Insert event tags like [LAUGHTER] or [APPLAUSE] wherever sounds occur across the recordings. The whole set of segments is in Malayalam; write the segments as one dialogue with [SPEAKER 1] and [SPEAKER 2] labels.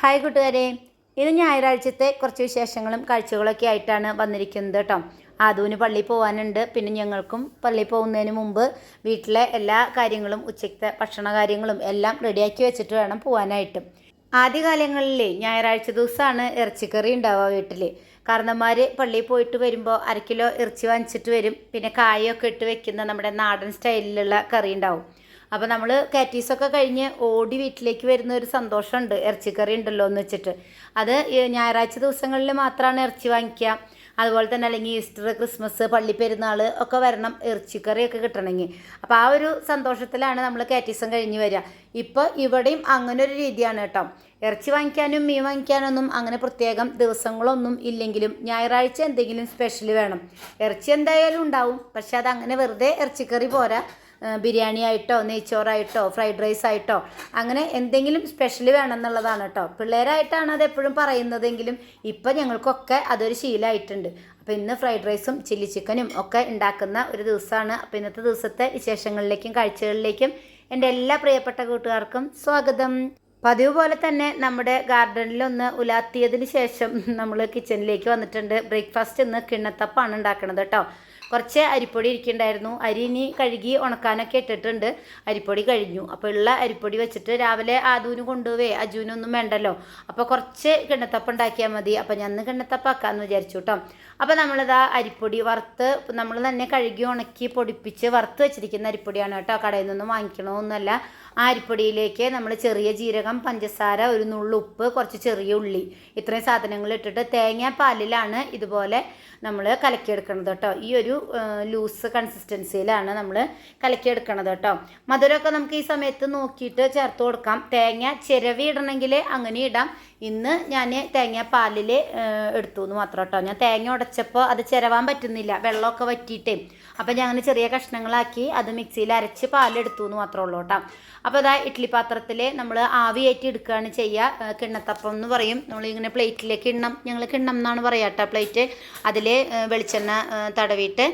[SPEAKER 1] ഹായ് കൂട്ടുകാരെ. ഇത് ഞായറാഴ്ചത്തെ കുറച്ച് വിശേഷങ്ങളും കാഴ്ചകളൊക്കെ ആയിട്ടാണ് വന്നിരിക്കുന്നത് കേട്ടോ. ആദൂന് പള്ളിയിൽ പോകാനുണ്ട് പിന്നെ ഞങ്ങൾക്കും പള്ളിയിൽ പോകുന്നതിന് മുമ്പ് വീട്ടിലെ എല്ലാ കാര്യങ്ങളും ഉച്ചയ്ക്കത്തെ ഭക്ഷണ കാര്യങ്ങളും എല്ലാം റെഡിയാക്കി വെച്ചിട്ട് വേണം പോകാനായിട്ട് ആദ്യകാലങ്ങളിൽ ഞായറാഴ്ച ദിവസമാണ് ഇറച്ചിക്കറി ഉണ്ടാവുക വീട്ടിൽ കാരണന്മാർ പള്ളിയിൽ പോയിട്ട് വരുമ്പോൾ അര കിലോ ഇറച്ചി വാങ്ങിച്ചിട്ട് വരും. പിന്നെ കായൊക്കെ ഇട്ട് വെക്കുന്ന നമ്മുടെ നാടൻ സ്റ്റൈലിലുള്ള കറി ഉണ്ടാവും. അപ്പോൾ നമ്മൾ കാറ്റീസൊക്കെ കഴിഞ്ഞ് ഓടി വീട്ടിലേക്ക് വരുന്ന ഒരു സന്തോഷമുണ്ട്. ഇറച്ചിക്കറി ഉണ്ടല്ലോ എന്ന് വെച്ചിട്ട്. അത് ഞായറാഴ്ച ദിവസങ്ങളിൽ മാത്രമാണ് ഇറച്ചി വാങ്ങിക്കുക അതുപോലെ തന്നെ അല്ലെങ്കിൽ ഈസ്റ്റർ ക്രിസ്മസ് പള്ളി പെരുന്നാൾ ഒക്കെ വരണം ഇറച്ചിക്കറിയൊക്കെ കിട്ടണമെങ്കിൽ. അപ്പോൾ ആ ഒരു സന്തോഷത്തിലാണ് നമ്മൾ കാറ്റീസം കഴിഞ്ഞ് വരിക. ഇപ്പോൾ ഇവിടെയും അങ്ങനെ ഒരു രീതിയാണ് കേട്ടോ. ഇറച്ചി വാങ്ങിക്കാനും മീൻ വാങ്ങിക്കാനൊന്നും അങ്ങനെ പ്രത്യേകം ദിവസങ്ങളൊന്നും ഇല്ലെങ്കിലും ഞായറാഴ്ച എന്തെങ്കിലും സ്പെഷ്യൽ വേണം. ഇറച്ചി എന്തായാലും ഉണ്ടാവും. പക്ഷെ അത് അങ്ങനെ വെറുതെ ഇറച്ചിക്കറി പോരാ. ബിരിയാണി ആയിട്ടോ നെയ്ച്ചോറായിട്ടോ ഫ്രൈഡ് റൈസ് ആയിട്ടോ അങ്ങനെ എന്തെങ്കിലും സ്പെഷ്യൽ വേണമെന്നുള്ളതാണ് കേട്ടോ പിള്ളേരായിട്ടാണ് അത് എപ്പോഴും പറയുന്നതെങ്കിലും ഇപ്പം ഞങ്ങൾക്കൊക്കെ അതൊരു ശീലമായിട്ടുണ്ട് അപ്പോൾ ഇന്ന് ഫ്രൈഡ് റൈസും ചില്ലി ചിക്കനും ഒക്കെ ഉണ്ടാക്കുന്ന ഒരു ദിവസമാണ്. അപ്പോൾ ഇന്നത്തെ ദിവസത്തെ വിശേഷങ്ങളിലേക്കും കാഴ്ചകളിലേക്കും എന്റെ എല്ലാ പ്രിയപ്പെട്ട കൂട്ടുകാർക്കും സ്വാഗതം. പതിവ് പോലെ തന്നെ നമ്മുടെ ഗാർഡനിലൊന്ന് ഉലാത്തിയതിന് ശേഷം [LAUGHS] നമ്മൾ കിച്ചണിലേക്ക് വന്നിട്ടുണ്ട്. ബ്രേക്ക്ഫാസ്റ്റ് ഇന്ന് കിണ്ണത്തപ്പാണ് ഉണ്ടാക്കുന്നത് കേട്ടോ കുറച്ച് അരിപ്പൊടി ഇരിക്കുന്നുണ്ടായിരുന്നു. അരി ഇനി കഴുകി ഉണക്കാനൊക്കെ ഇട്ടിട്ടുണ്ട്. അരിപ്പൊടി കഴിഞ്ഞു. അപ്പോൾ ഉള്ള അരിപ്പൊടി വെച്ചിട്ട് രാവിലെ ആദൂന് കൊണ്ടുപോവേ. അജുവിനൊന്നും വേണ്ടല്ലോ. അപ്പോൾ കുറച്ച് കിണ്ണത്തപ്പം ഉണ്ടാക്കിയാൽ മതി. അപ്പോൾ ഞാൻ കിണ്ണത്തപ്പ് കിണ്ണത്തപ്പാക്കാമെന്ന് വിചാരിച്ചു കേട്ടോ അപ്പോൾ നമ്മളിതാ അരിപ്പൊടി വറുത്ത് നമ്മൾ തന്നെ കഴുകി ഉണക്കി പൊടിപ്പിച്ച് വറുത്ത് വെച്ചിരിക്കുന്ന അരിപ്പൊടിയാണ് കേട്ടോ കടയിൽ നിന്നും വാങ്ങിക്കണമെന്നല്ല ആ അരിപ്പൊടിയിലേക്ക് നമ്മൾ ചെറിയ ജീരകം പഞ്ചസാര ഒരു നുള്ളു ഉപ്പ് കുറച്ച് ചെറിയ ഉള്ളി. ഇത്രയും സാധനങ്ങൾ ഇട്ടിട്ട് തേങ്ങ പാലിലാണ് ഇതുപോലെ നമ്മൾ കലക്കിയെടുക്കണത് കേട്ടോ. ഈ ഒരു ലൂസ് കൺസിസ്റ്റൻസിയിലാണ് നമ്മൾ കലക്കിയെടുക്കണത് കേട്ടോ. മധുരമൊക്കെ നമുക്ക് ഈ സമയത്ത് നോക്കിയിട്ട് ചേർത്ത് കൊടുക്കാം. തേങ്ങ ചിരവി ഇടണമെങ്കിൽ അങ്ങനെ ഇടാം. ഇന്ന് ഞാൻ തേങ്ങ പാലിൽ എടുത്തു എന്ന് മാത്രം കേട്ടോ ഞാൻ തേങ്ങ ഉടച്ചപ്പോൾ അത് ചിരവാൻ പറ്റുന്നില്ല. വെള്ളമൊക്കെ വറ്റിയിട്ടേ. അപ്പം ഞാൻ അങ്ങനെ ചെറിയ കഷ്ണങ്ങളാക്കി അത് മിക്സിയിൽ അരച്ച് പാലെടുത്തു എന്ന് മാത്രമേ ഉള്ളൂ കേട്ടോ അപ്പോൾ അതാ ഇഡ്ഡലി പാത്രത്തിൽ നമ്മൾ ആവിയേറ്റി എടുക്കുകയാണ് ചെയ്യുക കിണ്ണത്തപ്പം എന്ന് പറയും. നമ്മളിങ്ങനെ പ്ലേറ്റിലെ കിണ്ണം ഞങ്ങൾ കിണ്ണം എന്നാണ് പറയുക കേട്ടോ പ്ലേറ്റ് അതിൽ വെളിച്ചെണ്ണ തടവിയിട്ട്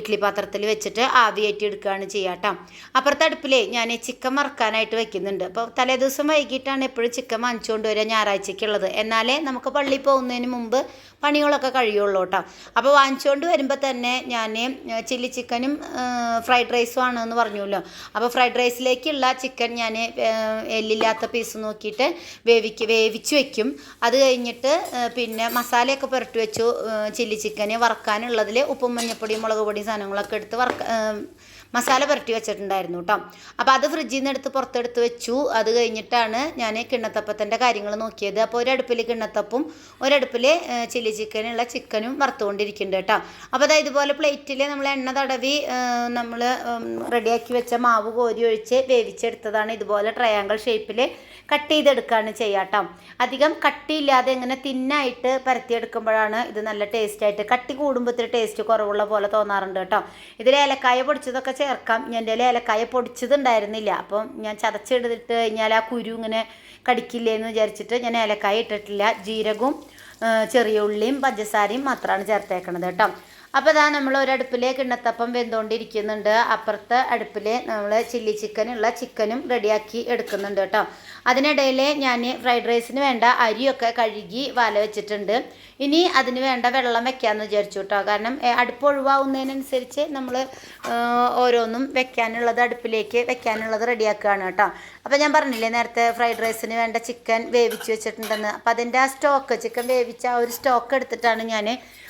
[SPEAKER 1] ഇഡ്ഡലി പാത്രത്തിൽ വെച്ചിട്ട് ആവിയേറ്റി എടുക്കുകയാണ് ചെയ്യുക കേട്ടോ അപ്പുറത്തെ ഞാൻ ചിക്കൻ മറക്കാനായിട്ട് വെക്കുന്നുണ്ട്. അപ്പോൾ തലേദിവസം വൈകിട്ടാണ് എപ്പോഴും ചിക്കൻ വാങ്ങിച്ചുകൊണ്ട് വരിക ഞായറാഴ്ചയ്ക്കുള്ളത്. എന്നാലേ നമുക്ക് പള്ളിയിൽ പോകുന്നതിന് മുമ്പ് പണികളൊക്കെ കഴിയുള്ളൂ കേട്ടോ. അപ്പോൾ വാങ്ങിച്ചുകൊണ്ട് വരുമ്പോൾ തന്നെ ഞാൻ ചില്ലി ചിക്കനും ഫ്രൈഡ് റൈസും ആണ് എന്ന് പറഞ്ഞല്ലോ അപ്പോൾ ഫ്രൈഡ് റൈസിലേക്കുള്ള ചിക്കൻ ഞാൻ എല്ലില്ലാത്ത പീസ് നോക്കിയിട്ട് വേവിക്ക് വേവിച്ച് വെക്കും. അത് കഴിഞ്ഞിട്ട് പിന്നെ മസാലയൊക്കെ പുരട്ടി വെച്ചു ചില്ലി ചിക്കന് വറക്കാനുള്ളതിൽ ഉപ്പും മഞ്ഞപ്പൊടിയും മുളക് പൊടിയും സാധനങ്ങളൊക്കെ എടുത്ത് വറക്ക മസാല പുരട്ടി വെച്ചിട്ടുണ്ടായിരുന്നു കേട്ടോ അപ്പോൾ അത് ഫ്രിഡ്ജിൽ നിന്ന് എടുത്ത് പുറത്തെടുത്ത് വെച്ചു. അത് കഴിഞ്ഞിട്ടാണ് ഞാൻ കിണ്ണത്തപ്പത്തിന്റെ കാര്യങ്ങൾ നോക്കിയത്. അപ്പോൾ ഒരടുപ്പിൽ കിണ്ണത്തപ്പും ഒരടുപ്പിൽ ചില്ലി ചിക്കനുള്ള ചിക്കനും വറുത്തുകൊണ്ടിരിക്കുന്നുണ്ട് കേട്ടോ അപ്പോൾ അതായത് ഇതുപോലെ പ്ലേറ്റിൽ നമ്മൾ എണ്ണ തടവി നമ്മൾ റെഡിയാക്കി വെച്ച മാവ് കോരി ഒഴിച്ച് വേവിച്ചെടുത്തതാണ് ഇതുപോലെ ട്രയാങ്കിൾ ഷേപ്പിൽ കട്ട് ചെയ്തെടുക്കുകയാണ് ചെയ്യാട്ടോ അധികം കട്ടിയില്ലാതെ ഇങ്ങനെ തിന്നായിട്ട് പരത്തിയെടുക്കുമ്പോഴാണ് ഇത് നല്ല ടേസ്റ്റ് ആയിട്ട് കട്ടി കൂടുമ്പോൾ ടേസ്റ്റ് കുറവുള്ള പോലെ തോന്നാറുണ്ട് കേട്ടോ ഇതിൽ ഏലക്കായ പൊടിച്ചതൊക്കെ ചേർക്കാം. ഞാൻ എന്റെ ഏലക്കായ പൊടിച്ചതുണ്ടായിരുന്നില്ല. അപ്പം ഞാൻ ചതച്ചെടുത്തിട്ട് കഴിഞ്ഞാൽ ആ കുരു ഇങ്ങനെ കടിക്കില്ലേ എന്ന് വിചാരിച്ചിട്ട് ഞാൻ ഏലക്കായ ഇട്ടിട്ടില്ല. ജീരകവും ചെറിയ ഉള്ളിയും പഞ്ചസാരയും മാത്രമാണ് ചേർത്തേക്കണത് കേട്ടോ. അപ്പോൾ ഇതാ നമ്മൾ ഒരടുപ്പിൽ കിണ്ണത്തപ്പം വെന്തുകൊണ്ടിരിക്കുന്നുണ്ട് അപ്പുറത്തെ അടുപ്പിൽ നമ്മൾ ചില്ലി ചിക്കനുള്ള ചിക്കനും റെഡിയാക്കി എടുക്കുന്നുണ്ട് കേട്ടോ. അതിനിടയിൽ ഞാൻ ഫ്രൈഡ് റൈസിന് വേണ്ട അരിയൊക്കെ കഴുകി വാല വെച്ചിട്ടുണ്ട്. ഇനി അതിന് വേണ്ട വെള്ളം വെക്കാമെന്ന് വിചാരിച്ചു കേട്ടോ. കാരണം അടുപ്പ് ഒഴിവാകുന്നതിനനുസരിച്ച് നമ്മൾ ഓരോന്നും വെക്കാനുള്ളത് അടുപ്പിലേക്ക് വെക്കാനുള്ളത് റെഡിയാക്കുകയാണ് കേട്ടോ. അപ്പോൾ ഞാൻ പറഞ്ഞില്ലേ നേരത്തെ ഫ്രൈഡ് റൈസിന് വേണ്ട ചിക്കൻ വേവിച്ച് വെച്ചിട്ടുണ്ടെന്ന്. അപ്പം അതിന്റെ ആ സ്റ്റോക്ക് ചിക്കൻ വേവിച്ച ആ ഒരു സ്റ്റോക്ക് എടുത്തിട്ടാണ് ഞാൻ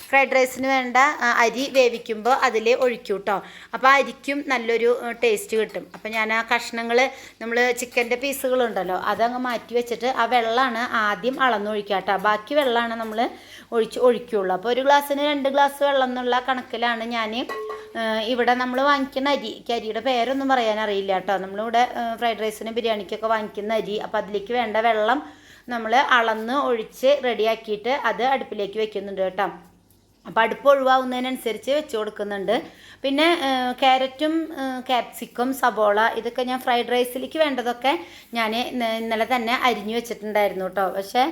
[SPEAKER 1] ഫ്രൈഡ് റൈസിന് വേണ്ട അരി വേവിക്കുമ്പോൾ അതിൽ ഒഴിക്കും കേട്ടോ അപ്പോൾ അരിക്കും നല്ലൊരു ടേസ്റ്റ് കിട്ടും. അപ്പോൾ ഞാൻ ആ കഷ്ണങ്ങൾ നമ്മൾ ചിക്കന്റെ പീസുകളുണ്ടല്ലോ അതങ്ങ് മാറ്റി വെച്ചിട്ട് ആ വെള്ളമാണ് ആദ്യം അളന്നൊഴിക്കുക കേട്ടോ ബാക്കി വെള്ളമാണ് നമ്മൾ ഒഴിച്ച് ഒഴിക്കുകയുള്ളൂ അപ്പോൾ ഒരു ഗ്ലാസ്സിന് രണ്ട് ഗ്ലാസ് വെള്ളം എന്നുള്ള കണക്കിലാണ് ഞാൻ ഇവിടെ നമ്മൾ വാങ്ങിക്കുന്ന അരി. അരിയുടെ പേരൊന്നും പറയാൻ അറിയില്ല കേട്ടോ. നമ്മളിവിടെ ഫ്രൈഡ് റൈസിന് ബിരിയാണിക്കൊക്കെ വാങ്ങിക്കുന്ന അരി. അപ്പോൾ അതിലേക്ക് വേണ്ട വെള്ളം നമ്മൾ അളന്ന് ഒഴിച്ച് റെഡിയാക്കിയിട്ട് അത് അടുപ്പിലേക്ക് വെക്കുന്നുണ്ട് കേട്ടോ. അപ്പോൾ അടുപ്പ് ഒഴിവാകുന്നതിനനുസരിച്ച് വെച്ച് കൊടുക്കുന്നുണ്ട്. പിന്നെ ക്യാരറ്റും ക്യാപ്സിക്കം സബോള ഇതൊക്കെ ഞാൻ ഫ്രൈഡ് റൈസിലേക്ക് വേണ്ടതൊക്കെ ഞാൻ ഇന്നലെ തന്നെ അരിഞ്ഞു വെച്ചിട്ടുണ്ടായിരുന്നു കേട്ടോ. പക്ഷേ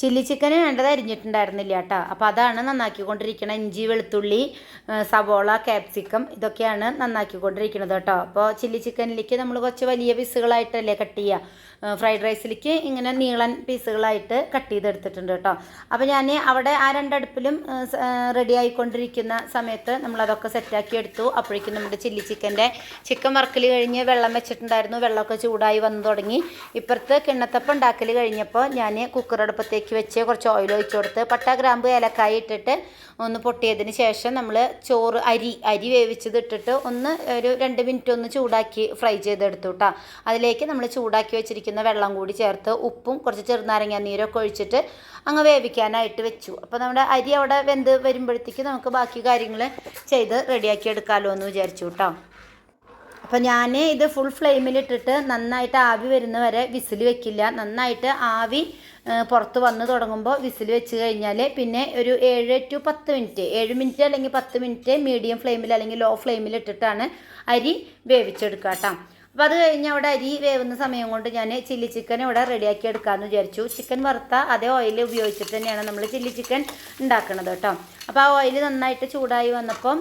[SPEAKER 1] ചില്ലി ചിക്കന് വേണ്ടത് അരിഞ്ഞിട്ടുണ്ടായിരുന്നില്ല കേട്ടോ. അപ്പോൾ അതാണ് നന്നാക്കിക്കൊണ്ടിരിക്കുന്നത് ഇഞ്ചി വെളുത്തുള്ളി സവോള ക്യാപ്സിക്കം ഇതൊക്കെയാണ് നന്നാക്കിക്കൊണ്ടിരിക്കുന്നത് കേട്ടോ. അപ്പോൾ ചില്ലി ചിക്കനിലേക്ക് നമ്മൾ കുറച്ച് വലിയ പീസുകളായിട്ടല്ലേ കട്ട് ചെയ്യുക. ഫ്രൈഡ് റൈസിലേക്ക് ഇങ്ങനെ നീളൻ പീസുകളായിട്ട് കട്ട് ചെയ്തെടുത്തിട്ടുണ്ട് കേട്ടോ. അപ്പോൾ ഞാൻ അവിടെ ആ രണ്ടടുപ്പിലും റെഡി ആയിക്കൊണ്ടിരിക്കുന്ന സമയത്ത് നമ്മളതൊക്കെ സെറ്റാക്കി എടുത്തു. അപ്പോഴേക്കും നമ്മുടെ ചില്ലി ചിക്കന്റെ ചിക്കൻ വറക്കൽ കഴിഞ്ഞ് വെള്ളം വെച്ചിട്ടുണ്ടായിരുന്നു. വെള്ളമൊക്കെ ചൂടായി വന്നു തുടങ്ങി. ഇപ്പുറത്ത് കിണ്ണത്തപ്പം ഉണ്ടാക്കൽ കഴിഞ്ഞപ്പോൾ ഞാൻ കുക്കർ അടുപ്പത്തേക്ക് വെച്ച് കുറച്ച് ഓയിൽ ഒഴിച്ചു കൊടുത്ത് പട്ട ഗ്രാമ്പ് ഏലക്കായ ഇട്ടിട്ട് ഒന്ന് പൊട്ടിയതിന് ശേഷം നമ്മൾ ചോറ് അരി അരി വേവിച്ചത് ഇട്ടിട്ട് ഒന്ന് ഒരു രണ്ട് മിനിറ്റ് ഒന്ന് ചൂടാക്കി ഫ്രൈ ചെയ്തെടുത്തു കേട്ടോ അതിലേക്ക് നമ്മൾ ചൂടാക്കി വെച്ചിരിക്കുന്ന വെള്ളം കൂടി ചേർത്ത് ഉപ്പും കുറച്ച് ചെറുനാരങ്ങ നീരൊക്കെ ഒഴിച്ചിട്ട് അങ്ങ് വേവിക്കാനായിട്ട് വെച്ചു. അപ്പോൾ നമ്മുടെ അരി അവിടെ വെന്ത് വരുമ്പോഴത്തേക്ക് നമുക്ക് ബാക്കി കാര്യങ്ങൾ ചെയ്ത് റെഡിയാക്കി എടുക്കാമല്ലോ എന്ന് വിചാരിച്ചു കേട്ടോ അപ്പോൾ ഞാൻ ഇത് ഫുൾ ഫ്ലെയിമിലിട്ടിട്ട് നന്നായിട്ട് ആവി വരുന്ന വരെ വിസിൽ വെക്കില്ല. നന്നായിട്ട് ആവി പുറത്ത് വന്ന് തുടങ്ങുമ്പോൾ വിസിൽ വെച്ച് കഴിഞ്ഞാൽ പിന്നെ ഒരു ഏഴ് ടു പത്ത് മിനിറ്റ് ഏഴ് മിനിറ്റ് അല്ലെങ്കിൽ പത്ത് മിനിറ്റ് മീഡിയം ഫ്ലെയിമിൽ അല്ലെങ്കിൽ ലോ ഫ്ലെയിമിൽ ഇട്ടിട്ടാണ് അരി വേവിച്ചെടുക്കുക കേട്ടോ അപ്പോൾ അത് കഴിഞ്ഞ് അവിടെ അരി വേവുന്ന സമയം കൊണ്ട് ഞാൻ ചില്ലി ചിക്കൻ ഇവിടെ റെഡിയാക്കി എടുക്കാമെന്ന് വിചാരിച്ചു. ചിക്കൻ വറുത്ത അതേ ഓയിൽ ഉപയോഗിച്ചിട്ട് തന്നെയാണ് നമ്മൾ ചില്ലി ചിക്കൻ ഉണ്ടാക്കുന്നത് കേട്ടോ. അപ്പോൾ ആ ഓയിൽ നന്നായിട്ട് ചൂടായി വന്നപ്പം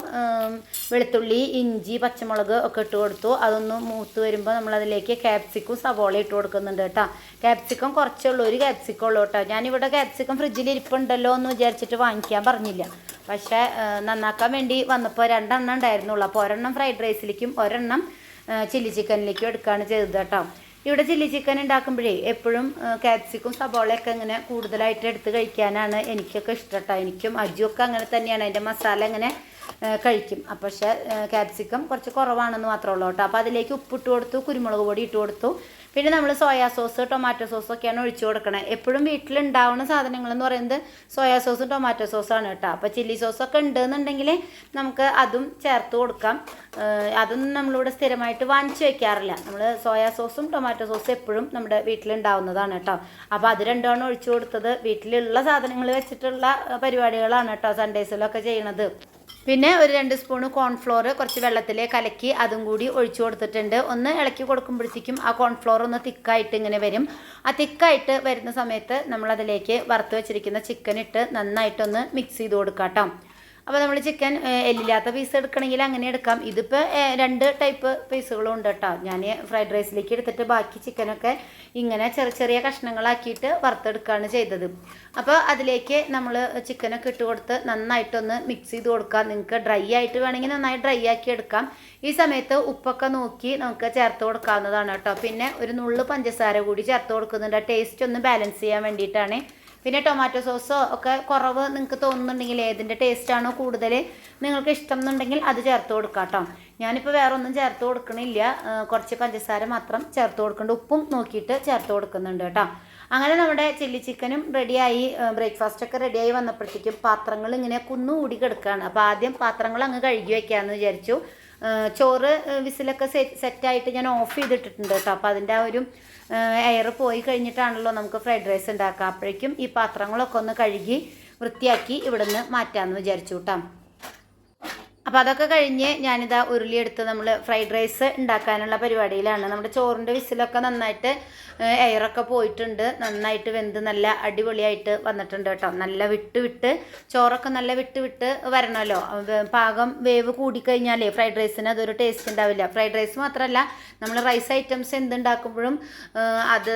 [SPEAKER 1] വെളുത്തുള്ളി ഇഞ്ചി പച്ചമുളക് ഒക്കെ ഇട്ട് കൊടുത്തു. അതൊന്ന് മൂത്ത് വരുമ്പോൾ നമ്മളതിലേക്ക് ക്യാപ്സിക്കും സവോള ഇട്ട് കൊടുക്കുന്നുണ്ട് കേട്ടോ. ക്യാപ്സിക്കം കുറച്ചുള്ളൂ ഒരു ക്യാപ്സിക്കം ഉള്ളൂ കേട്ടോ. ഞാനിവിടെ ക്യാപ്സിക്കം ഫ്രിഡ്ജിൽ ഇരിപ്പുണ്ടല്ലോ എന്ന് വിചാരിച്ചിട്ട് വാങ്ങിക്കാൻ പറഞ്ഞില്ല. പക്ഷേ നന്നാക്കാൻ വേണ്ടി വന്നപ്പോൾ രണ്ടെണ്ണം ഉണ്ടായിരുന്നുള്ളൂ. അപ്പോൾ ഒരെണ്ണം ഫ്രൈഡ് റൈസിലേക്കും ഒരെണ്ണം ചില്ലി ചിക്കനിലേക്കും എടുക്കുകയാണ് ചെയ്തത് കേട്ടോ. ഇവിടെ ചില്ലി ചിക്കൻ ഉണ്ടാക്കുമ്പോഴേ എപ്പോഴും കാപ്സിക്കും സബോളയൊക്കെ ഇങ്ങനെ കൂടുതലായിട്ട് എടുത്ത് കഴിക്കാനാണ് എനിക്കൊക്കെ ഇഷ്ടം കേട്ടോ. എനിക്കും അജിയൊക്കെ അങ്ങനെ തന്നെയാണ്. അതിന്റെ മസാല ഇങ്ങനെ കഴിക്കും. പക്ഷേ കാപ്സിക്കം കുറച്ച് കുറവാണെന്ന് മാത്രമേ ഉള്ളൂ കേട്ടോ. അപ്പോൾ അതിലേക്ക് ഉപ്പിട്ട് കൊടുത്തു കുരുമുളക് പൊടി ഇട്ട് കൊടുത്തു. പിന്നെ നമ്മൾ സോയാ സോസ് ടൊമാറ്റോ സോസ് ഒക്കെയാണ് ഒഴിച്ചു കൊടുക്കണത് എപ്പോഴും വീട്ടിലുണ്ടാവുന്ന സാധനങ്ങൾ എന്ന് പറയുന്നത് സോയാ സോസും ടൊമാറ്റോ സോസാണ് കേട്ടോ. അപ്പോൾ ചില്ലി സോസൊക്കെ ഉണ്ടെന്നുണ്ടെങ്കിൽ നമുക്ക് അതും ചേർത്ത് കൊടുക്കാം. അതൊന്നും നമ്മളിവിടെ സ്ഥിരമായിട്ട് വാങ്ങിച്ചു വെക്കാറില്ല. നമ്മൾ സോയാ സോസും ടൊമാറ്റോ സോസും എപ്പോഴും നമ്മുടെ വീട്ടിലുണ്ടാവുന്നതാണ് കേട്ടോ. അപ്പോൾ അത് രണ്ടുമാണ് ഒഴിച്ചു കൊടുത്തത്. വീട്ടിലുള്ള സാധനങ്ങൾ വെച്ചിട്ടുള്ള പരിപാടികളാണ് കേട്ടോ സൺഡേസിലൊക്കെ ചെയ്യണത്. പിന്നെ ഒരു രണ്ട് സ്പൂണ് കോൺഫ്ലോർ കുറച്ച് വെള്ളത്തിൽ കലക്കി അതും കൂടി ഒഴിച്ചു കൊടുത്തിട്ടുണ്ട്. ഒന്ന് ഇളക്കി കൊടുക്കുമ്പോഴത്തേക്കും ആ കോൺഫ്ലോർ ഒന്ന് തിക്കായിട്ട് ഇങ്ങനെ വരും. ആ തിക്കായിട്ട് വരുന്ന സമയത്ത് നമ്മളതിലേക്ക് വറുത്ത് വെച്ചിരിക്കുന്ന ചിക്കൻ ഇട്ട് നന്നായിട്ടൊന്ന് മിക്സ് ചെയ്ത് കൊടുക്കാം കേട്ടോ അപ്പോൾ നമ്മൾ ചിക്കൻ എല്ലില്ലാത്ത പീസ് എടുക്കണമെങ്കിൽ അങ്ങനെ എടുക്കാം. ഇതിപ്പോൾ രണ്ട് ടൈപ്പ് പീസുകളും ഉണ്ട് കേട്ടോ ഞാൻ ഫ്രൈഡ് റൈസിലേക്ക് എടുത്തിട്ട് ബാക്കി ചിക്കനൊക്കെ ഇങ്ങനെ ചെറിയ ചെറിയ കഷ്ണങ്ങളാക്കിയിട്ട് വറുത്തെടുക്കുകയാണ് ചെയ്തത്. അപ്പോൾ അതിലേക്ക് നമ്മൾ ചിക്കനൊക്കെ ഇട്ട് കൊടുത്ത് നന്നായിട്ടൊന്ന് മിക്സ് ചെയ്ത് കൊടുക്കാം. നിങ്ങൾക്ക് ഡ്രൈ ആയിട്ട് വേണമെങ്കിൽ നന്നായി ഡ്രൈ ആക്കി എടുക്കാം. ഈ സമയത്ത് ഉപ്പൊക്കെ നോക്കി നമുക്ക് ചേർത്ത് കൊടുക്കാവുന്നതാണ് കേട്ടോ പിന്നെ ഒരു നുള്ളു പഞ്ചസാര കൂടി ചേർത്ത് കൊടുക്കുന്നുണ്ട്. ടേസ്റ്റ് ഒന്ന് ബാലൻസ് ചെയ്യാൻ വേണ്ടിയിട്ടാണ് പിന്നെ ടൊമാറ്റോ സോസോ ഒക്കെ കുറവ് നിങ്ങൾക്ക് തോന്നുന്നുണ്ടെങ്കിൽ ഏതിന്റെ ടേസ്റ്റാണോ കൂടുതൽ നിങ്ങൾക്ക് ഇഷ്ടം എന്നുണ്ടെങ്കിൽ അത് ചേർത്ത് കൊടുക്കാം കേട്ടോ ഞാനിപ്പോൾ വേറെ ഒന്നും ചേർത്ത് കൊടുക്കണില്ല. കുറച്ച് പഞ്ചസാര മാത്രം ചേർത്ത് കൊടുക്കുന്നുണ്ട്. ഉപ്പും നോക്കിയിട്ട് ചേർത്ത് കൊടുക്കുന്നുണ്ട് കേട്ടോ അങ്ങനെ നമ്മുടെ ചില്ലി ചിക്കനും റെഡിയായി ബ്രേക്ക്ഫാസ്റ്റൊക്കെ റെഡിയായി വന്നപ്പോഴത്തേക്കും പാത്രങ്ങൾ ഇങ്ങനെ കുന്നുകൂടി കിടക്കുകയാണ് അപ്പോൾ ആദ്യം പാത്രങ്ങൾ അങ്ങ് കഴുകി വയ്ക്കാമെന്ന് വിചാരിച്ചു. ചോറ് വിസിലൊക്കെ സെറ്റ് സെറ്റായിട്ട് ഞാൻ ഓഫ് ചെയ്തിട്ടിട്ടുണ്ട് കേട്ടോ. അപ്പോൾ അതിന്റെ ആ ഒരു എയർ പോയി കഴിഞ്ഞിട്ടാണല്ലോ നമുക്ക് ഫ്രൈഡ് റൈസ് ഉണ്ടാക്കുക അപ്പോഴേക്കും ഈ പാത്രങ്ങളൊക്കെ ഒന്ന് കഴുകി വൃത്തിയാക്കി ഇവിടുന്ന് മാറ്റാമെന്ന് വിചാരിച്ചു കേട്ടോ. അപ്പോൾ അതൊക്കെ കഴിഞ്ഞ് ഞാനിതാ ഉരുളിയെടുത്ത് നമ്മൾ ഫ്രൈഡ് റൈസ് ഉണ്ടാക്കാനുള്ള പരിപാടിയിലാണ്. നമ്മുടെ ചോറിന്റെ വിസിലൊക്കെ നന്നായിട്ട് എയറൊക്കെ പോയിട്ടുണ്ട്. നന്നായിട്ട് വെന്ത് നല്ല അടിപൊളിയായിട്ട് വന്നിട്ടുണ്ട് കേട്ടോ. നല്ല വിട്ട് വിട്ട് ചോറൊക്കെ നല്ല വിട്ട് വിട്ട് വരണമല്ലോ. പാകം വേവ് കൂടിക്കഴിഞ്ഞാലേ ഫ്രൈഡ് റൈസിന് അതൊരു ടേസ്റ്റ് ഉണ്ടാവില്ല. ഫ്രൈഡ് റൈസ് മാത്രമല്ല നമ്മൾ റൈസ് ഐറ്റംസ് എന്തുണ്ടാക്കുമ്പോഴും അത്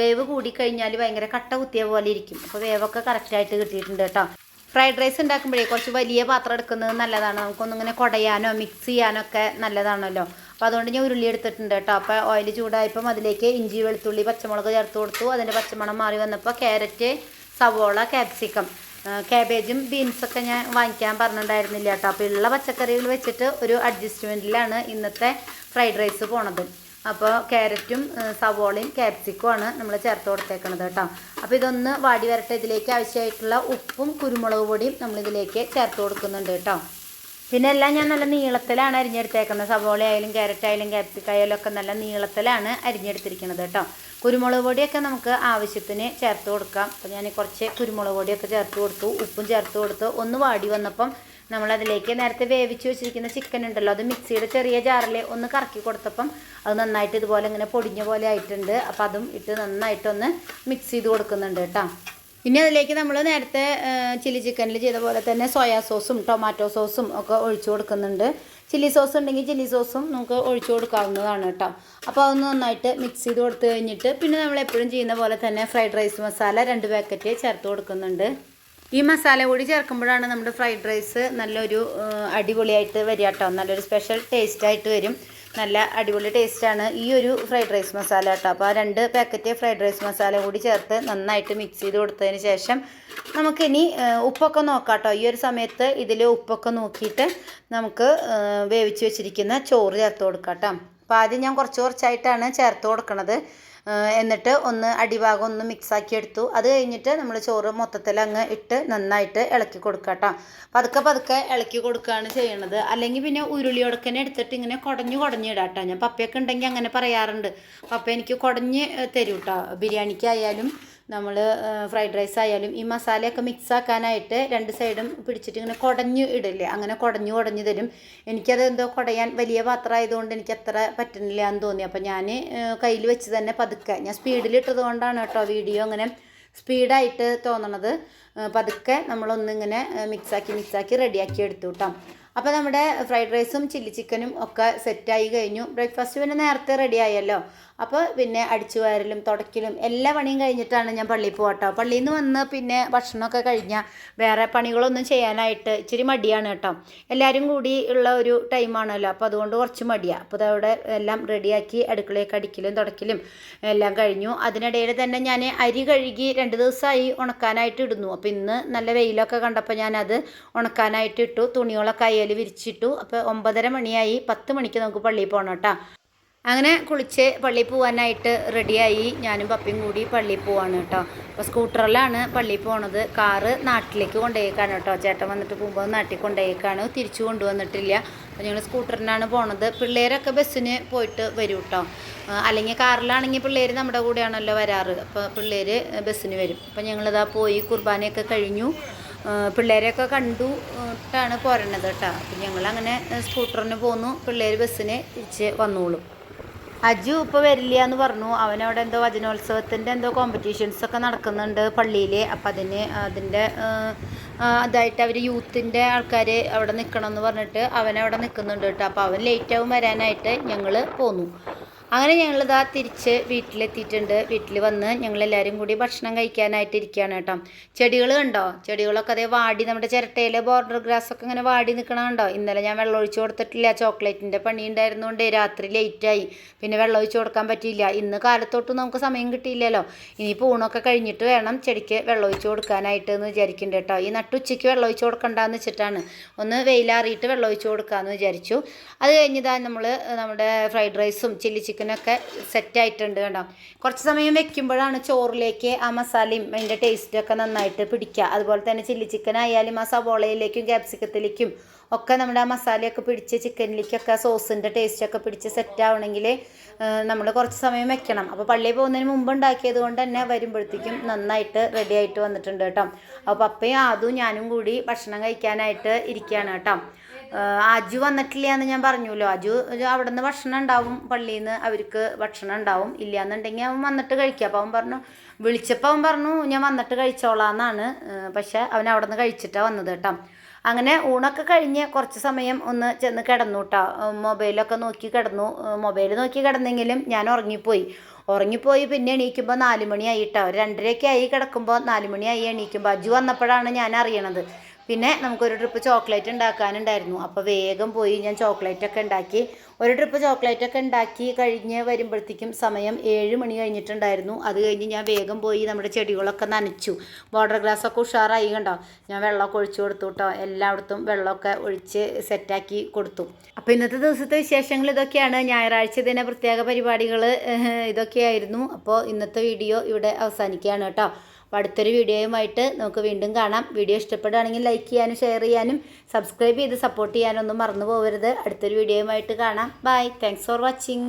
[SPEAKER 1] വേവ് കൂടിക്കഴിഞ്ഞാൽ ഭയങ്കര കട്ട കുത്തിയ പോലെ ഇരിക്കും. അപ്പോൾ വേവൊക്കെ കറക്റ്റായിട്ട് കിട്ടിയിട്ടുണ്ട് കേട്ടോ. ഫ്രൈഡ് റൈസ് ഉണ്ടാക്കുമ്പോഴേ കുറച്ച് വലിയ പാത്രം എടുക്കുന്നത് നല്ലതാണ്. നമുക്കൊന്നിങ്ങനെ കുടയാനോ മിക്സ് ചെയ്യാനോ ഒക്കെ നല്ലതാണല്ലോ. അപ്പോൾ അതുകൊണ്ട് ഞാൻ ഉരുളി എടുത്തിട്ടുണ്ട് കേട്ടോ. അപ്പോൾ ഓയിൽ ചൂടായപ്പം അതിലേക്ക് ഇഞ്ചി വെളുത്തുള്ളി പച്ചമുളക് ചേർത്ത് കൊടുത്തു. അതിന്റെ പച്ചമണം മാറി വന്നപ്പോൾ ക്യാരറ്റ് സവോള ക്യാപ്സിക്കം ക്യാബേജും ബീൻസൊക്കെ ഞാൻ വാങ്ങിക്കാൻ പറഞ്ഞിട്ടുണ്ടായിരുന്നില്ല കേട്ടോ. അപ്പോൾ ഉള്ള പച്ചക്കറികൾ വെച്ചിട്ട് ഒരു അഡ്ജസ്റ്റ്മെന്റിലാണ് ഇന്നത്തെ ഫ്രൈഡ് റൈസ് പോണത്. അപ്പോൾ ക്യാരറ്റും സവോളയും ക്യാപ്സിക്കുമാണ് നമ്മൾ ചേർത്ത് കൊടുത്തേക്കണത് കേട്ടോ. അപ്പോൾ ഇതൊന്ന് വാടി വരട്ടെ. ഇതിലേക്ക് ആവശ്യമായിട്ടുള്ള ഉപ്പും കുരുമുളക് പൊടിയും നമ്മളിതിലേക്ക് ചേർത്ത് കൊടുക്കുന്നുണ്ട് കേട്ടോ. പിന്നെ എല്ലാം ഞാൻ നല്ല നീളത്തിലാണ് അരിഞ്ഞെടുത്തേക്കുന്നത്. സവോള ആയാലും ക്യാരറ്റ് ആയാലും ക്യാപ്സിക്ക ആയാലും ഒക്കെ നല്ല നീളത്തിലാണ് അരിഞ്ഞെടുത്തിരിക്കുന്നത് കേട്ടോ. കുരുമുളക് പൊടിയൊക്കെ നമുക്ക് ആവശ്യത്തിന് ചേർത്ത് കൊടുക്കാം. അപ്പോൾ ഞാൻ കുറച്ച് കുരുമുളക് പൊടിയൊക്കെ ചേർത്ത് കൊടുത്തു. ഉപ്പും ചേർത്ത് കൊടുത്തു. ഒന്ന് വാടി വന്നപ്പം നമ്മളതിലേക്ക് നേരത്തെ വേവിച്ച് വെച്ചിരിക്കുന്ന ചിക്കൻ ഉണ്ടല്ലോ അത് മിക്സിയുടെ ചെറിയ ജാറിൽ ഒന്ന് കറക്കി കൊടുത്തപ്പം അത് നന്നായിട്ട് ഇതുപോലെ ഇങ്ങനെ പൊടിഞ്ഞ പോലെ ആയിട്ടുണ്ട്. അപ്പോൾ അതും ഇട്ട് നന്നായിട്ടൊന്ന് മിക്സ് ചെയ്ത് കൊടുക്കുന്നുണ്ട് കേട്ടോ ഇനി അതിലേക്ക് നമ്മൾ നേരത്തെ ചില്ലി ചിക്കനിൽ ചെയ്ത പോലെ തന്നെ സോയാ സോസും ടൊമാറ്റോ സോസും ഒക്കെ ഒഴിച്ചു കൊടുക്കുന്നുണ്ട്. ചില്ലി സോസ് ഉണ്ടെങ്കിൽ ചില്ലി സോസും നമുക്ക് ഒഴിച്ചു കൊടുക്കാവുന്നതാണ് കേട്ടോ അപ്പോൾ അതൊന്ന് നന്നായിട്ട് മിക്സ് ചെയ്ത് കൊടുത്തു കഴിഞ്ഞിട്ട് പിന്നെ നമ്മൾ എപ്പോഴും ചെയ്യുന്ന പോലെ തന്നെ ഫ്രൈഡ് റൈസ് മസാല രണ്ട് പാക്കറ്റ് ചേർത്ത് കൊടുക്കുന്നുണ്ട്. ഈ മസാല കൂടി ചേർക്കുമ്പോഴാണ് നമ്മുടെ ഫ്രൈഡ് റൈസ് നല്ലൊരു അടിപൊളിയായിട്ട് വരിക കേട്ടോ. നല്ലൊരു സ്പെഷ്യൽ ടേസ്റ്റ് ആയിട്ട് വരും. നല്ല അടിപൊളി ടേസ്റ്റാണ് ഈ ഒരു ഫ്രൈഡ് റൈസ് മസാല കേട്ടോ. അപ്പോൾ ആ രണ്ട് പാക്കറ്റ് ഫ്രൈഡ് റൈസ് മസാല കൂടി ചേർത്ത് നന്നായിട്ട് മിക്സ് ചെയ്ത് കൊടുത്തതിന് ശേഷം നമുക്കിനി ഉപ്പൊക്കെ നോക്കാം കേട്ടോ. ഈ ഒരു സമയത്ത് ഇതിൽ ഉപ്പൊക്കെ നോക്കിയിട്ട് നമുക്ക് വേവിച്ച് വെച്ചിരിക്കുന്ന ചോറ് ചേർത്ത് കൊടുക്കാം കേട്ടോ. അപ്പോൾ ആദ്യം ഞാൻ കുറച്ച് കുറച്ചായിട്ടാണ് ചേർത്ത് കൊടുക്കണത്. എന്നിട്ട് ഒന്ന് അടിഭാഗം ഒന്ന് മിക്സാക്കി എടുത്തു. അത് കഴിഞ്ഞിട്ട് നമ്മൾ ചോറ് മൊത്തത്തിൽ അങ്ങ് ഇട്ട് നന്നായിട്ട് ഇളക്കി കൊടുക്കുക കേട്ടോ പതുക്കെ പതുക്കെ ഇളക്കി കൊടുക്കുകയാണ് ചെയ്യണത്. അല്ലെങ്കിൽ പിന്നെ ഉരുളി ഉടക്കനെ എടുത്തിട്ട് ഇങ്ങനെ കുടഞ്ഞു കുടഞ്ഞു ഇടാം കേട്ടോ ഞാൻ പപ്പയൊക്കെ ഉണ്ടെങ്കിൽ അങ്ങനെ പറയാറുണ്ട്. പപ്പ എനിക്ക് കുടഞ്ഞ് തരും കേട്ടോ ബിരിയാണിക്കായാലും നമ്മൾ ഫ്രൈഡ് റൈസ് ആയാലും ഈ മസാലയൊക്കെ മിക്സ് ആക്കാനായിട്ട് രണ്ട് സൈഡും പിടിച്ചിട്ട് ഇങ്ങനെ കുടഞ്ഞു ഇടില്ലേ? അങ്ങനെ കുടഞ്ഞു കുടഞ്ഞു തരും. എനിക്കത് എന്തോ കുടയാൻ വലിയ പാത്രം ആയതുകൊണ്ട് എനിക്ക് അത്ര പറ്റുന്നില്ല എന്ന് തോന്നി. അപ്പോൾ ഞാൻ കയ്യിൽ വെച്ച് തന്നെ പതുക്കെ ഞാൻ സ്പീഡിലിട്ടത് കൊണ്ടാണ് കേട്ടോ വീഡിയോ അങ്ങനെ സ്പീഡായിട്ട് തോന്നണത്. പതുക്കെ നമ്മളൊന്നിങ്ങനെ മിക്സാക്കി മിക്സാക്കി റെഡിയാക്കി എടുത്തു കേട്ടോ അപ്പോൾ നമ്മുടെ ഫ്രൈഡ് റൈസും ചില്ലി ചിക്കനും ഒക്കെ സെറ്റായി കഴിഞ്ഞു. ബ്രേക്ക്ഫാസ്റ്റ് പിന്നെ നേരത്തെ റെഡി ആയല്ലോ. അപ്പോൾ പിന്നെ അടിച്ചു വാരലും തുടയ്ക്കലും എല്ലാ പണിയും കഴിഞ്ഞിട്ടാണ് ഞാൻ പള്ളിയിൽ പോകട്ടോ പള്ളിയിൽ നിന്ന് വന്ന് പിന്നെ ഭക്ഷണമൊക്കെ കഴിഞ്ഞാൽ വേറെ പണികളൊന്നും ചെയ്യാനായിട്ട് ഇച്ചിരി മടിയാണ് കേട്ടോ. എല്ലാവരും കൂടി ഉള്ള ഒരു ടൈമാണല്ലോ അപ്പോൾ അതുകൊണ്ട് കുറച്ച് മടിയാണ് അപ്പോൾ അതവിടെ എല്ലാം റെഡിയാക്കി അടുക്കളയൊക്കെ അടിക്കലും തുടയ്ക്കലും എല്ലാം കഴിഞ്ഞു. അതിനിടയിൽ തന്നെ ഞാൻ അരി കഴുകി രണ്ട് ദിവസമായി ഉണക്കാനായിട്ട് ഇടുന്നു. അപ്പോൾ ഇന്ന് നല്ല വെയിലൊക്കെ കണ്ടപ്പോൾ ഞാനത് ഉണക്കാനായിട്ട് ഇട്ടു. തുണികളൊക്കെ അയ്യൽ വിരിച്ചിട്ടു. അപ്പോൾ ഒമ്പതര മണിയായി പത്ത് മണിക്ക് നമുക്ക് പള്ളിയിൽ പോകണം കേട്ടോ. അങ്ങനെ കുളിച്ച് പള്ളിയിൽ പോകാനായിട്ട് റെഡിയായി. ഞാനും പപ്പയും കൂടി പള്ളിയിൽ പോവാണ് കേട്ടോ. അപ്പോൾ സ്കൂട്ടറിലാണ് പള്ളിയിൽ പോണത്. കാറ് നാട്ടിലേക്ക് കൊണ്ടുപോയേക്കാണ് കേട്ടോ. ചേട്ടൻ വന്നിട്ട് പോകുമ്പോൾ നാട്ടിൽ കൊണ്ടുപോയേക്കാണ്. തിരിച്ചു കൊണ്ടുവന്നിട്ടില്ല. അപ്പോൾ ഞങ്ങൾ സ്കൂട്ടറിനാണ് പോണത്. പിള്ളേരൊക്കെ ബസ്സിന് പോയിട്ട് വരും കേട്ടോ. അല്ലെങ്കിൽ കാറിലാണെങ്കിൽ പിള്ളേർ നമ്മുടെ കൂടെയാണല്ലോ വരാറ്. അപ്പോൾ പിള്ളേർ ബസ്സിന് വരും. അപ്പോൾ ഞങ്ങളിതാ പോയി കുർബാനയൊക്കെ കഴിഞ്ഞു. പിള്ളേരെയൊക്കെ കണ്ടു ഇട്ടാണ് പോരണത് കേട്ടോ. അപ്പം ഞങ്ങളങ്ങനെ സ്കൂട്ടറിന് പോന്നു. പിള്ളേർ ബസ്സിന് തിരിച്ച് വന്നോളും. അജു ഇപ്പോൾ വരില്ല എന്ന് പറഞ്ഞു. അവനവിടെ എന്തോ വചനോത്സവത്തിന്റെ എന്തോ കോമ്പറ്റീഷൻസ് ഒക്കെ നടക്കുന്നുണ്ട് പള്ളിയിൽ അപ്പം അതിന് അതിന്റെ അതായിട്ട് അവർ യൂത്തിന്റെ ആൾക്കാർ അവിടെ നിൽക്കണം എന്ന് പറഞ്ഞിട്ട് അവനവിടെ നിൽക്കുന്നുണ്ട് കേട്ടോ. അപ്പോൾ അവൻ ലേറ്റ് ആവും വരാനായിട്ട് ഞങ്ങൾ പോന്നു. അങ്ങനെ ഞങ്ങളിതാ തിരിച്ച് വീട്ടിലെത്തിയിട്ടുണ്ട്. വീട്ടിൽ വന്ന് ഞങ്ങളെല്ലാവരും കൂടി ഭക്ഷണം കഴിക്കാനായിട്ട് ഇരിക്കുകയാണ് കേട്ടോ. ചെടികൾ കണ്ടോ? ചെടികളൊക്കെ അതേ വാടി നമ്മുടെ ചിരട്ടയിൽ ബോർഡർ ഗ്രാസ് ഒക്കെ ഇങ്ങനെ വാടി നിൽക്കണ കണ്ടോ? ഇന്നലെ ഞാൻ വെള്ളം ഒഴിച്ച് കൊടുത്തിട്ടില്ല. ചോക്ലേറ്റിന്റെ പണി ഉണ്ടായിരുന്നുകൊണ്ട് രാത്രി ലേറ്റായി പിന്നെ വെള്ളം ഒഴിച്ച് കൊടുക്കാൻ പറ്റിയില്ല. ഇന്ന് കാലത്തോട്ട് നമുക്ക് സമയം കിട്ടിയില്ലല്ലോ. ഇനി പൂണൊക്കെ കഴിഞ്ഞിട്ട് വേണം ചെടിക്ക് വെള്ളം ഒഴിച്ച് കൊടുക്കാനായിട്ട് എന്ന് വിചാരിക്കുന്നുണ്ട് കേട്ടോ. ഈ നട്ടുച്ചയ്ക്ക് വെള്ളം ഒഴിച്ച് കൊടുക്കണ്ടെന്ന് വെച്ചിട്ടാണ്. ഒന്ന് വെയിലാറിയിട്ട് വെള്ളം ഒഴിച്ച് കൊടുക്കാമെന്ന് വിചാരിച്ചു. അത് കഴിഞ്ഞതാ നമ്മൾ നമ്മുടെ ഫ്രൈഡ് റൈസും ചില്ലി ചിക്കനൊക്കെ സെറ്റായിട്ടുണ്ട് കേട്ടോ കുറച്ച് സമയം വെക്കുമ്പോഴാണ് ചോറിലേക്ക് ആ മസാലയും അതിന്റെ ടേസ്റ്റൊക്കെ നന്നായിട്ട് പിടിക്കുക. അതുപോലെ തന്നെ ചില്ലി ചിക്കൻ ആയാലും ആ സവോളയിലേക്കും ക്യാപ്സിക്കത്തിലേക്കും ഒക്കെ നമ്മുടെ ആ മസാലയൊക്കെ പിടിച്ച് ചിക്കനിലേക്കൊക്കെ സോസിന്റെ ടേസ്റ്റൊക്കെ പിടിച്ച് സെറ്റ് ആവണമെങ്കിൽ നമ്മൾ കുറച്ച് സമയം വെക്കണം. അപ്പോൾ പള്ളിയിൽ പോകുന്നതിന് മുമ്പ് ഉണ്ടാക്കിയത് കൊണ്ട് തന്നെ വരുമ്പോഴത്തേക്കും നന്നായിട്ട് റെഡി ആയിട്ട് വന്നിട്ടുണ്ട് കേട്ടോ. അപ്പോൾ പപ്പയും അതും ഞാനും കൂടി ഭക്ഷണം കഴിക്കാനായിട്ട് ഇരിക്കുകയാണ് കേട്ടോ. അജു വന്നിട്ടില്ല എന്ന് ഞാൻ പറഞ്ഞല്ലോ അജു അവിടെ നിന്ന് ഭക്ഷണം ഉണ്ടാവും പള്ളിയിൽ നിന്ന് അവർക്ക് ഭക്ഷണം ഉണ്ടാവും. ഇല്ല എന്നുണ്ടെങ്കിൽ അവൻ വന്നിട്ട് കഴിക്കുക അപ്പോൾ അവൻ പറഞ്ഞു വിളിച്ചപ്പോൾ അവൻ പറഞ്ഞു ഞാൻ വന്നിട്ട് കഴിച്ചോളാം എന്നാണ് പക്ഷെ അവൻ അവിടെ നിന്ന് കഴിച്ചിട്ടാണ് വന്നത് കേട്ടോ. അങ്ങനെ ഊണൊക്കെ കഴിഞ്ഞ് കുറച്ച് സമയം ഒന്ന് ചെന്ന് കിടന്നു കേട്ടോ. മൊബൈലൊക്കെ നോക്കി കിടന്നു. മൊബൈൽ നോക്കി കിടന്നെങ്കിലും ഞാൻ ഉറങ്ങിപ്പോയി. ഉറങ്ങിപ്പോയി പിന്നെ എണീക്കുമ്പോൾ നാല് മണിയായി കേട്ടോ. രണ്ടരയൊക്കെ ആയി കിടക്കുമ്പോൾ നാല് മണിയായി എണീക്കുമ്പോൾ അജു വന്നപ്പോഴാണ് ഞാൻ അറിയണത്. പിന്നെ നമുക്കൊരു ട്രിപ്പ് ചോക്ലേറ്റ് ഉണ്ടാക്കാനുണ്ടായിരുന്നു. അപ്പോൾ വേഗം പോയി ഞാൻ ചോക്ലേറ്റ് ഒക്കെ ഉണ്ടാക്കി. ഒരു ട്രിപ്പ് ചോക്ലേറ്റ് ഒക്കെ ഉണ്ടാക്കി കഴിഞ്ഞ് വരുമ്പോഴത്തേക്കും സമയം ഏഴ് മണി കഴിഞ്ഞിട്ടുണ്ടായിരുന്നു. അത് കഴിഞ്ഞ് ഞാൻ വേഗം പോയി നമ്മുടെ ചെടികളൊക്കെ നനച്ചു. ബോർഡർ ഗ്ലാസ് ഒക്കെ ഉഷാറായി കണ്ടോ? ഞാൻ വെള്ളമൊക്കെ ഒഴിച്ചു കൊടുത്തു കേട്ടോ എല്ലായിടത്തും വെള്ളമൊക്കെ ഒഴിച്ച് സെറ്റാക്കി കൊടുത്തു. അപ്പോൾ ഇന്നത്തെ ദിവസത്തെ വിശേഷങ്ങൾ ഇതൊക്കെയാണ്. ഞായറാഴ്ച ദിന പ്രത്യേക പരിപാടികൾ ഇതൊക്കെയായിരുന്നു. അപ്പോൾ ഇന്നത്തെ വീഡിയോ ഇവിടെ അവസാനിക്കുകയാണ് കേട്ടോ അപ്പോൾ അടുത്തൊരു വീഡിയോയുമായിട്ട് നമുക്ക് വീണ്ടും കാണാം. വീഡിയോ ഇഷ്ടപ്പെടുകയാണെങ്കിൽ ലൈക്ക് ചെയ്യാനും ഷെയർ ചെയ്യാനും സബ്സ്ക്രൈബ് ചെയ്ത് സപ്പോർട്ട് ചെയ്യാനൊന്നും മറന്നു പോകരുത് അടുത്തൊരു വീഡിയോയുമായിട്ട് കാണാം. Bye thanks for watching